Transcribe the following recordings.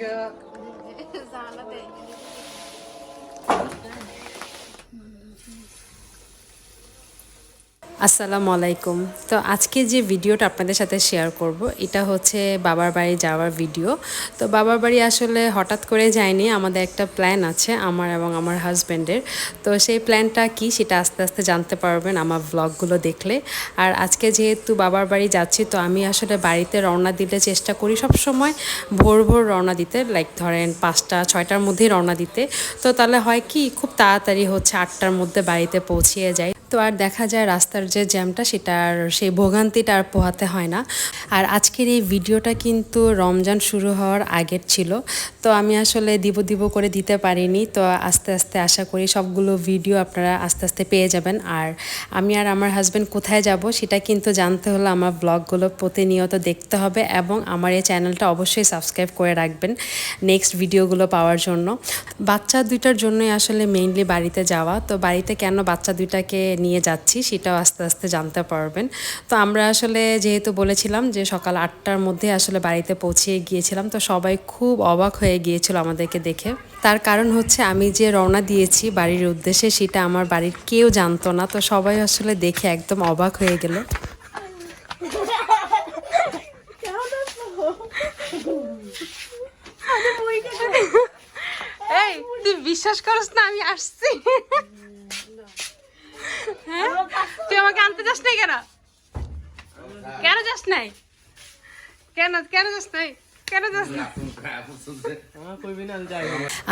Yok. Zarla değil. আসসালামু আলাইকুম। তো আজকে যে ভিডিওটা আপনাদের সাথে শেয়ার করব, এটা হচ্ছে বাবার বাড়ি যাওয়ার ভিডিও। তো বাবার বাড়ি আসলে হঠাৎ করে যায়নি, আমাদের একটা প্ল্যান আছে আমার এবং আমার হাজব্যান্ডের তো সেই প্ল্যানটা কি সেটা আস্তে আস্তে জানতে পারবেন আমার ব্লগগুলো দেখলে। আর আজকে যেহেতু বাবার বাড়ি যাচ্ছি, তো আমি আসলে বাড়িতে রওনা দিতে চেষ্টা করি সব সময় ভোর ভোর রওনা দিতে লাইক ধরেন পাঁচটা, ছয়টার মধ্যেই রওনা দিতে। তো তাহলে হয় কি, খুব তাড়াতাড়ি হচ্ছে আটটার মধ্যে বাড়িতে পৌঁছিয়ে যায় তো আর দেখা যায় রাস্তার যে জ্যামটা, সেটা আর সেই ভোগান্তিটা আর পোহাতে হয় না। আর আজকের এই ভিডিওটা কিন্তু রমজান শুরু হওয়ার আগের ছিল। তো আমি আসলে দিব দিব করে দিতে পারিনি। তো আস্তে আস্তে আশা করি সবগুলো ভিডিও আপনারা আস্তে আস্তে পেয়ে যাবেন। আর আমি আর আমার হাজব্যান্ড কোথায় যাব, সেটা কিন্তু জানতে হলে আমার ব্লগগুলো প্রতিনিয়ত দেখতে হবে এবং আমার এই চ্যানেলটা অবশ্যই সাবস্ক্রাইব করে রাখবেন নেক্সট ভিডিওগুলো পাওয়ার জন্য। বাচ্চা দুইটার জন্যই আসলে মেইনলি বাড়িতে যাওয়া। তো বাড়িতে কেন বাচ্চা দুইটাকে নিয়ে যাচ্ছি, সেটাও আস্তে আস্তে জানতে পারবেন। তো আমরা আসলে যেহেতু বলেছিলাম যে সকাল আটটার মধ্যে আসলে বাড়িতে পৌঁছিয়ে গিয়েছিলাম, তো সবাই খুব অবাক হয়ে গিয়েছিল আমাদেরকে দেখে। তার কারণ হচ্ছে আমি যে রওনা দিয়েছি বাড়ির উদ্দেশ্যে, সেটা আমার বাড়ির কেউ জানতো না, তো সবাই আসলে দেখে একদম অবাক হয়ে গেল। বিশ্বাস করস না আমি আসছি? হ্যাঁ? তুই আমাকে আনতে যাস নাই কেন? কেন যাস নাই? কেন কেন যাস নাই? কেন যাস নাই?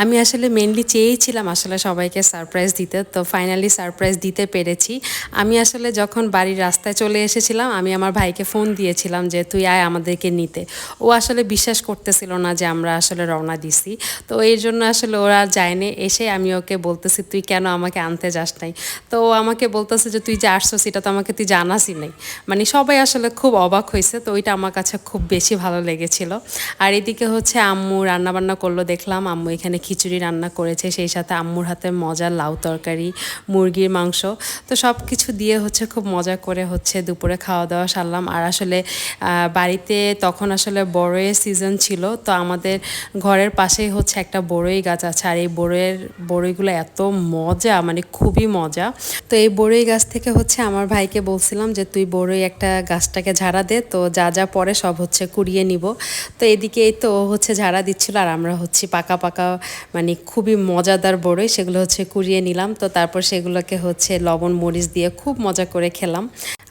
আমি আসলে মেনলি চেয়েছিলাম আসলে সবাইকে সারপ্রাইজ দিতে, তো ফাইনালি সারপ্রাইজ দিতে পেরেছি। আমি আসলে যখন বাড়ির রাস্তায় চলে এসেছিলাম, আমি আমার ভাইকে ফোন দিয়েছিলাম যে, তুই আয় আমাদেরকে নিতে। ও আসলে বিশ্বাস করতেছিল না যে, আমরা আসলে রওনা দিছি। তো এর জন্য আসলে ওরা যায়নি। এসে আমি ওকে বলতেছি, তুই কেন আমাকে আনতে যাস নাই? তো ও আমাকে বলতেছে যে, তুই যে আসছো সেটা তো আমাকে তুই জানাসই নাই। মানে সবাই আসলে খুব অবাক হয়েছে, তো ওইটা আমার কাছে খুব বেশি ভালো লেগেছিল। আর এদিকে হচ্ছে আম্মু, রান্নাবান্না করল, দেখলাম আম্মু এখানে খিচুড়ি রান্না করেছে, সেই সাথে আম্মুর হাতে মজার লাউ তরকারি, মুরগির মাংস। তো সব কিছু দিয়ে হচ্ছে খুব মজা করে হচ্ছে দুপুরে খাওয়া দাওয়া সারলাম। আর আসলে বাড়িতে তখন আসলে বড়ইয়ের সিজন ছিল, তো আমাদের ঘরের পাশেই হচ্ছে একটা বড়ই গাছ আছে। আর এই বড়ইয়ের, বড়ইগুলো এত মজা মানে খুবই মজা। তো এই বড়ই গাছ থেকে হচ্ছে আমার ভাইকে বলছিলাম যে, তুই বড়ই একটা গাছটাকে ঝাড়া দে, তো যা যা পরে সব হচ্ছে কুড়িয়ে নিব। তো এদিকে এই তো হচ্ছে ঝাড়া দিচ্ছিল, আর আমরা হচ্ছে পাকা পাকা মানে খুবই মজাদার বড়ই সেগুলো হচ্ছে কুড়িয়ে নিলাম। তো তারপর সেগুলোকে হচ্ছে লবণ মরিচ দিয়ে খুব মজা করে খেলাম।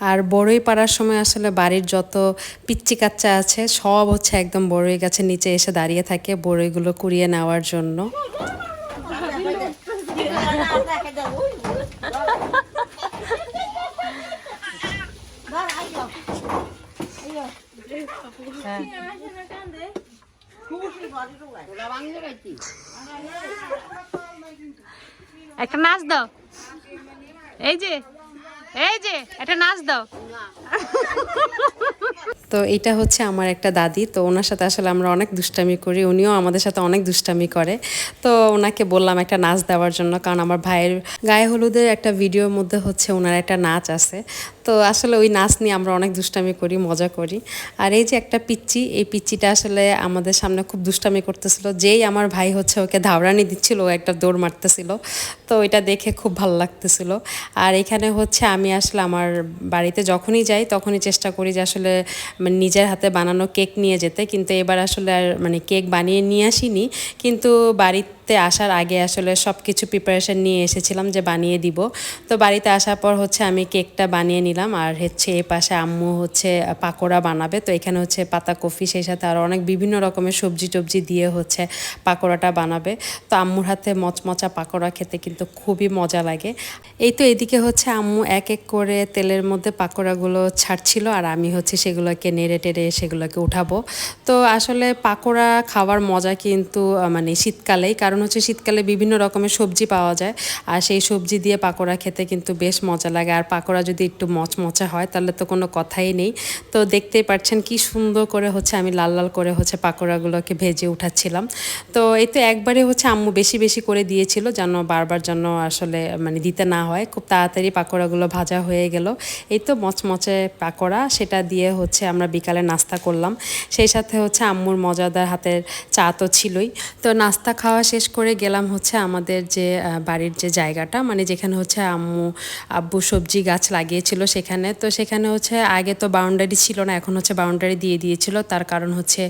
আর বড়ই পাড়ার সময় আসলে বাড়ির যত পিচ্চি কাচ্চা আছে সব হচ্ছে একদম বড়ই গাছের নিচে এসে দাঁড়িয়ে থাকে বড়ইগুলো কুড়িয়ে নেওয়ার জন্য। একটা নাচ দাও। এই যে এই যে, একটা নাচ দাও। তো এটা হচ্ছে আমার একটা দাদি। তো ওনার সাথে আসলে আমরা অনেক দুষ্টামি করি। উনিও আমাদের সাথে অনেক দুষ্টামি করে। তো ওনাকে বললাম একটা নাচ দেওয়ার জন্য। কারণ আমার ভাইয়ের গায়ে হলুদের একটা ভিডিওর মধ্যে হচ্ছে ওনার একটা নাচ আছে। তো আসলে ওই নাচ নিয়ে আমরা অনেক দুষ্টামি করি, মজা করি। আর এই যে একটা পিচ্চি, এই পিচ্চিটা আসলে আমাদের সামনে খুব দুষ্টামি করতেছিল। যেই আমার ভাই হচ্ছে ওকে ধাওড়ানি দিচ্ছিল, ও একটা দৌড় মারতেছিল। তো এটা দেখে খুব ভালো লাগতেছিল। আর এখানে হচ্ছে আমি আসলে আমার বাড়িতে যখনই যাই, তখনই চেষ্টা করি যে আসলে মানে নিজের হাতে বানানো কেক নিয়ে যেতে। কিন্তু এবার আসলে আর মানে কেক বানিয়ে নিয়ে আসিনি। কিন্তু বাড়িতে আসার আগে আসলে সব কিছু প্রিপারেশন নিয়ে এসেছিলাম যে বানিয়ে দিব। তো বাড়িতে আসার পর হচ্ছে আমি কেকটা বানিয়ে নিলাম আর হচ্ছে এ পাশে আম্মু হচ্ছে পাকোড়া বানাবে। তো এখানে হচ্ছে পাতা, কফি, সেই সাথে আরও অনেক বিভিন্ন রকমের সবজি টবজি দিয়ে হচ্ছে পাকোড়াটা বানাবে। তো আম্মুর হাতে মচমচা পাকোড়া খেতে কিন্তু খুবই মজা লাগে। এই তো এদিকে হচ্ছে আম্মু এক এক করে তেলের মধ্যে পাকোড়াগুলো ছাড়ছিল আর আমি হচ্ছে সেগুলোকে নেড়ে টেড়ে সেগুলোকে উঠাবো। তো আসলে পাকোড়া খাওয়ার মজা কিন্তু মানে শীতকালেই কারণ হচ্ছে শীতকালে বিভিন্ন রকমের সবজি পাওয়া যায়। আর সেই সবজি দিয়ে পাকোড়া খেতে কিন্তু বেশ মজা লাগে। আর পাকোড়া যদি একটু মচমচা হয়, তাহলে তো কোনো কথাই নেই। তো দেখতেই পাচ্ছেন কি সুন্দর করে হচ্ছে আমি লাল লাল করে হচ্ছে পাকোড়াগুলোকে ভেজে উঠাচ্ছিলাম। তো এই তো একবারে হচ্ছে আম্মু বেশি বেশি করে দিয়েছিল যেন বারবার যেন আসলে মানে দিতে না হয়। খুব তাড়াতাড়ি পাকোড়াগুলো ভাজা হয়ে গেল। এই তো মচমচে পাকোড়া, সেটা দিয়ে হচ্ছে আমরা বিকালে নাস্তা করলাম। সেই সাথে হচ্ছে আম্মুর মজাদার হাতের চা তো ছিলই। তো নাস্তা খাওয়া শেষ করে গেলাম হচ্ছে আমাদের যে বাড়ির যে জায়গাটা মানে যেখানে হচ্ছে আম্মু, আব্বু সবজি গাছ লাগিয়েছিল সেখানে। তো সেখানে হচ্ছে আগে তো বাউন্ডারি ছিল না, এখন হচ্ছে বাউন্ডারি দিয়ে দিয়েছিল। তার কারণ হচ্ছে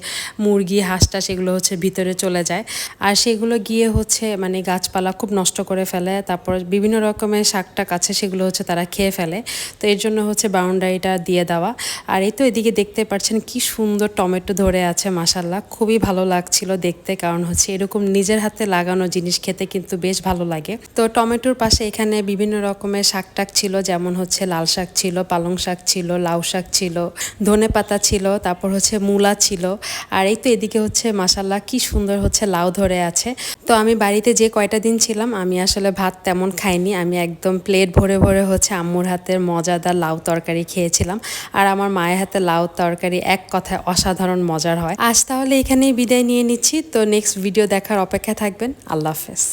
মুরগি, হাঁসটা সেগুলো হচ্ছে ভিতরে চলে যায়। আর সেগুলো গিয়ে হচ্ছে মানে গাছপালা খুব নষ্ট করে ফেলে। তারপর বিভিন্ন রকমের শাকটা কাছে সেগুলো হচ্ছে তারা খেয়ে ফেলে। তো এর জন্য হচ্ছে বাউন্ডারিটা দিয়ে দেওয়া। আর এই তো এদিকে দেখতে পাচ্ছেন কি সুন্দর টমেটো ধরে আছে মাসাল্লাহ খুবই ভালো লাগছিল দেখতে, কারণ হচ্ছে এরকম নিজের হাতে লাগানো জিনিস খেতে কিন্তু বেশ ভালো লাগে। তো টমেটোর পাশে এখানে বিভিন্ন রকমের শাক টাক ছিল, যেমন হচ্ছে লাল শাক ছিল, পালং শাক ছিল, লাউ শাক ছিল, ধনে পাতা ছিল, তারপর হচ্ছে মূলা ছিল। আর এই তো এদিকে হচ্ছে মাসাল্লাহ কি সুন্দর হচ্ছে লাউ ধরে আছে। তো আমি বাড়িতে যে কয়টা দিন ছিলাম, আমি আসলে ভাত তেমন খাইনি। আমি একদম প্লেট ভরে ভরে হচ্ছে আম্মুর হাতের মজাদার লাউ তরকারি খেয়েছিলাম। আর আমার মায়ের হাতে লাউ তরকারি এক কথায় অসাধারণ মজার হয়। আজ তাহলে এখানেই বিদায় নিয়ে নিচ্ছি। তো নেক্সট ভিডিও দেখার অপেক্ষা থাকবেন। আল্লাহ হাফেজ।